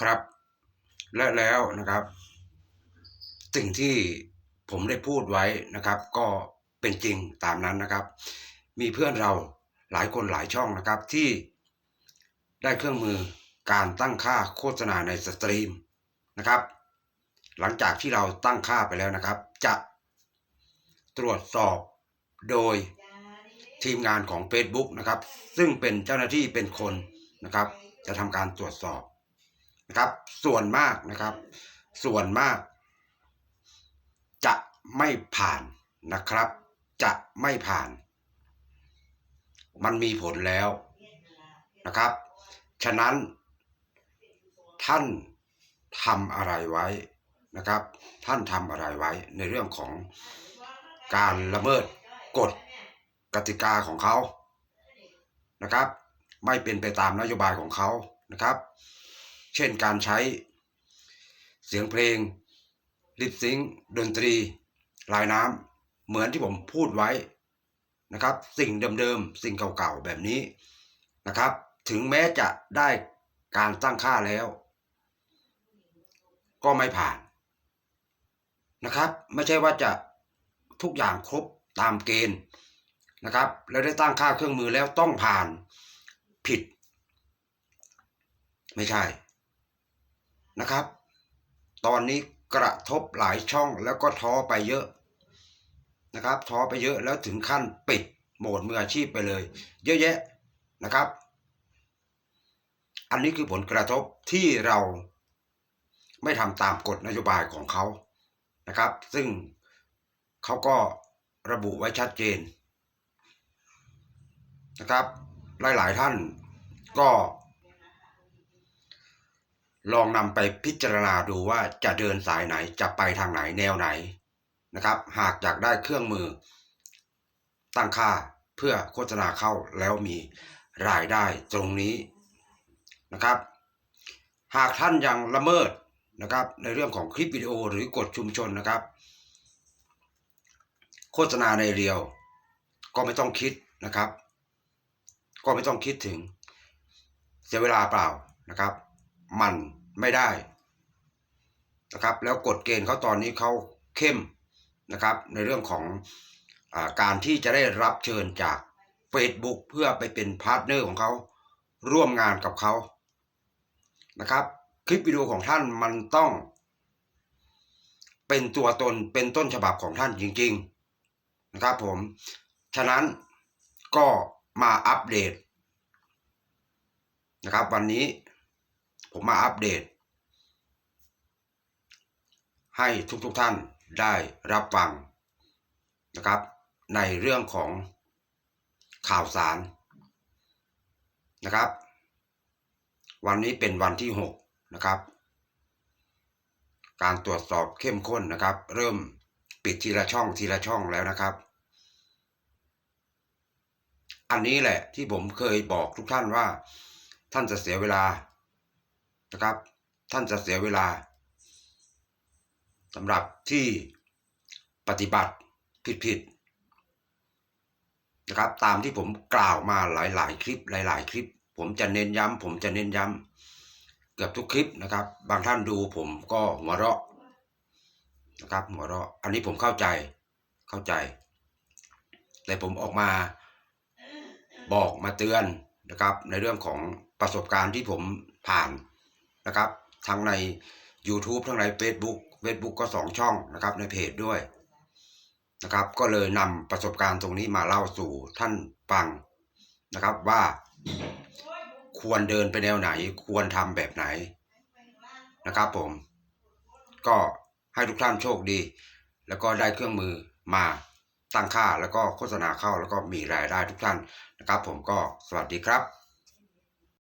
ครับ และแล้วนะครับ สิ่งที่ผมได้พูดไว้นะครับ ก็เป็นจริงตามนั้นนะครับ มีเพื่อนเราหลายคนหลายช่องนะครับที่ได้เครื่องมือการตั้งค่าโฆษณาในสตรีมนะครับ หลังจากที่เราตั้งค่าไปแล้วนะครับ จะตรวจสอบโดยทีมงานของ Facebook นะครับ ซึ่งเป็นเจ้าหน้าที่เป็นคนนะครับ จะทำการตรวจสอบ นะครับ ส่วนมากนะครับ ส่วนมาก จะไม่ผ่านนะครับ จะไม่ผ่าน มันมีผลแล้วนะครับ ฉะนั้น ท่านทำอะไรไว้นะครับ ท่านทำอะไรไว้ในเรื่องของการละเมิดกฎกติกาของเขานะครับ ไม่เป็นไปตามนโยบายของเขานะครับ เช่นการใช้ เสียงเพลงลิปซิงดนตรี ลายน้ำเหมือนที่ผมพูดไว้นะครับ สิ่งเดิมๆ สิ่งเก่าๆ แบบนี้นะครับ ถึงแม้จะได้การตั้งค่าแล้ว ก็ไม่ผ่านนะครับ ไม่ใช่ว่าจะทุกอย่างครบตามเกณฑ์นะครับแล้วได้ตั้งค่าเครื่องมือแล้วต้องผ่านผิด ไม่ใช่ นะครับ ตอนนี้กระทบหลายช่องแล้วก็ท้อไปเยอะนะครับท้อไปเยอะแล้วถึงขั้นปิดโหมดมืออาชีพไปเลย เยอะแยะนะครับ อันนี้คือผลกระทบที่เราไม่ทำตามกฎนโยบายของเขานะครับ ซึ่งเขาก็ระบุไว้ชัดเจนนะครับ หลาย ๆ ท่านก็ ลองนำไปพิจารณาดูว่าจะเดินสายไหนจะไปทางไหนแนวไหนนะครับ หากอยากได้เครื่องมือ ตั้งค่าเพื่อโฆษณาเข้าแล้วมีรายได้ตรงนี้นะครับ หากท่านยังละเมิดนะครับในเรื่องของคลิปวิดีโอหรือกฎชุมชนนะครับ โฆษณาในเรียว ก็ไม่ต้องคิดนะครับ ก็ไม่ต้องคิดถึงเสียเวลาเปล่านะครับ มันไม่ได้นะครับแล้วกฎเกณฑ์เขาตอนนี้เขาเข้มนะครับในเรื่องของอการที่จะได้รับเชิญจาก Facebook เพื่อไปเป็นพาร์ทเนอร์ของเขาร่วมงานกับเขานะครับ คลิปวิดีโอของท่านมันต้อง เป็นตัวตนเป็นต้นฉบับของท่านจริง ๆนะครับผม ฉะนั้นก็มาอัปเดตนะครับวันนี้ ผมมาอัปเดต ให้ทุกๆทท่านได้รับฟังนะครับ ในเรื่องของข่าวสารนะครับ วันนี้เป็นวันที่ 6 นะครับ การตรวจสอบเข้มข้นนะครับ เริ่มปิดทีละช่องทีละช่องแล้วนะครับ อันนี้แหละที่ผมเคยบอกทุกท่านว่าท่านจะเสียเวลา นะครับ ท่านจะเสียเวลาสำหรับที่ปฏิบัติผิดๆนะครับ ตามที่ผมกล่าวมาหลาย ๆ คลิปหลาย ๆ คลิป ผมจะเน้นย้ำผมจะเน้นย้ำเกือบทุกคลิปนะครับ บางท่านดูผมก็หัวเราะนะครับหัวเราะอันนี้ผมเข้าใจเข้าใจ แต่ผมออกมาบอกมาเตือนนะครับ ในเรื่องของประสบการณ์ที่ผมผ่าน นะครับทั้งใน YouTube ทั้งใน Facebook Facebook ก็สองช่องนะครับในเพจด้วยนะครับก็เลยนำประสบการณ์ตรงนี้มาเล่าสู่ท่านฟังนะครับว่าควรเดินไปแนวไหน ควรทำแบบไหนนะครับผม ก็ให้ทุกท่านโชคดี แล้วก็ได้เครื่องมือมาตั้งค่าแล้วก็โฆษณาเข้าแล้วก็มีรายได้ทุกท่านนะครับ ผมก็สวัสดีครับ